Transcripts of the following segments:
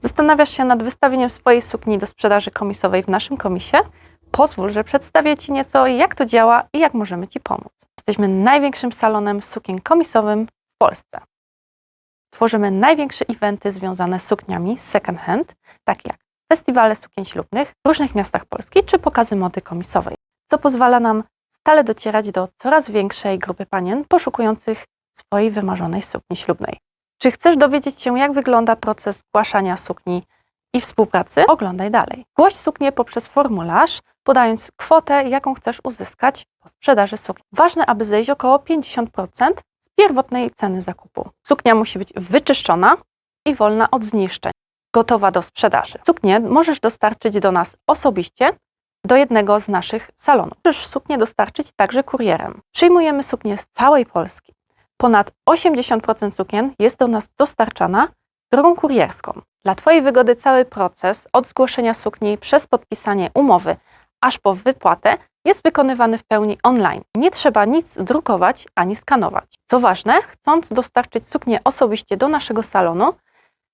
Zastanawiasz się nad wystawieniem swojej sukni do sprzedaży komisowej w naszym komisie? Pozwól, że przedstawię Ci nieco, jak to działa i jak możemy Ci pomóc. Jesteśmy największym salonem sukien komisowym w Polsce. Tworzymy największe eventy związane z sukniami second hand, takie jak festiwale sukien ślubnych w różnych miastach Polski czy pokazy mody komisowej, co pozwala nam stale docierać do coraz większej grupy panien poszukujących swojej wymarzonej sukni ślubnej. Czy chcesz dowiedzieć się, jak wygląda proces zgłaszania sukni i współpracy? Oglądaj dalej. Głoś suknię poprzez formularz, podając kwotę, jaką chcesz uzyskać po sprzedaży sukni. Ważne, aby zejść około 50% z pierwotnej ceny zakupu. Suknia musi być wyczyszczona i wolna od zniszczeń, gotowa do sprzedaży. Suknię możesz dostarczyć do nas osobiście do jednego z naszych salonów. Możesz suknię dostarczyć także kurierem. Przyjmujemy suknie z całej Polski. Ponad 80% sukien jest do nas dostarczana drogą kurierską. Dla Twojej wygody cały proces od zgłoszenia sukni przez podpisanie umowy aż po wypłatę jest wykonywany w pełni online. Nie trzeba nic drukować ani skanować. Co ważne, chcąc dostarczyć suknię osobiście do naszego salonu,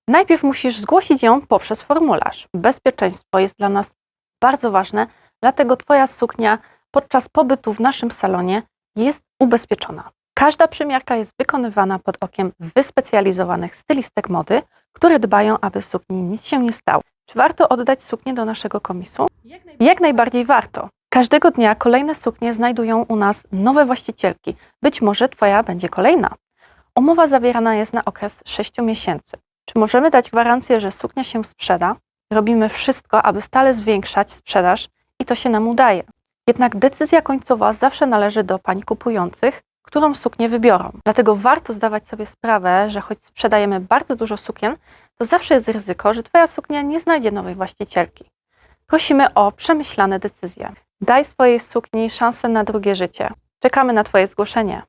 najpierw musisz zgłosić ją poprzez formularz. Bezpieczeństwo jest dla nas bardzo ważne, dlatego Twoja suknia podczas pobytu w naszym salonie jest ubezpieczona. Każda przymiarka jest wykonywana pod okiem wyspecjalizowanych stylistek mody, które dbają, aby sukni nic się nie stało. Czy warto oddać suknię do naszego komisu? Jak najbardziej warto. Każdego dnia kolejne suknie znajdują u nas nowe właścicielki. Być może Twoja będzie kolejna. Umowa zawierana jest na okres 6 miesięcy. Czy możemy dać gwarancję, że suknia się sprzeda? Robimy wszystko, aby stale zwiększać sprzedaż i to się nam udaje. Jednak decyzja końcowa zawsze należy do pań kupujących, którą suknię wybiorą. Dlatego warto zdawać sobie sprawę, że choć sprzedajemy bardzo dużo sukien, to zawsze jest ryzyko, że Twoja suknia nie znajdzie nowej właścicielki. Prosimy o przemyślane decyzje. Daj swojej sukni szansę na drugie życie. Czekamy na Twoje zgłoszenie.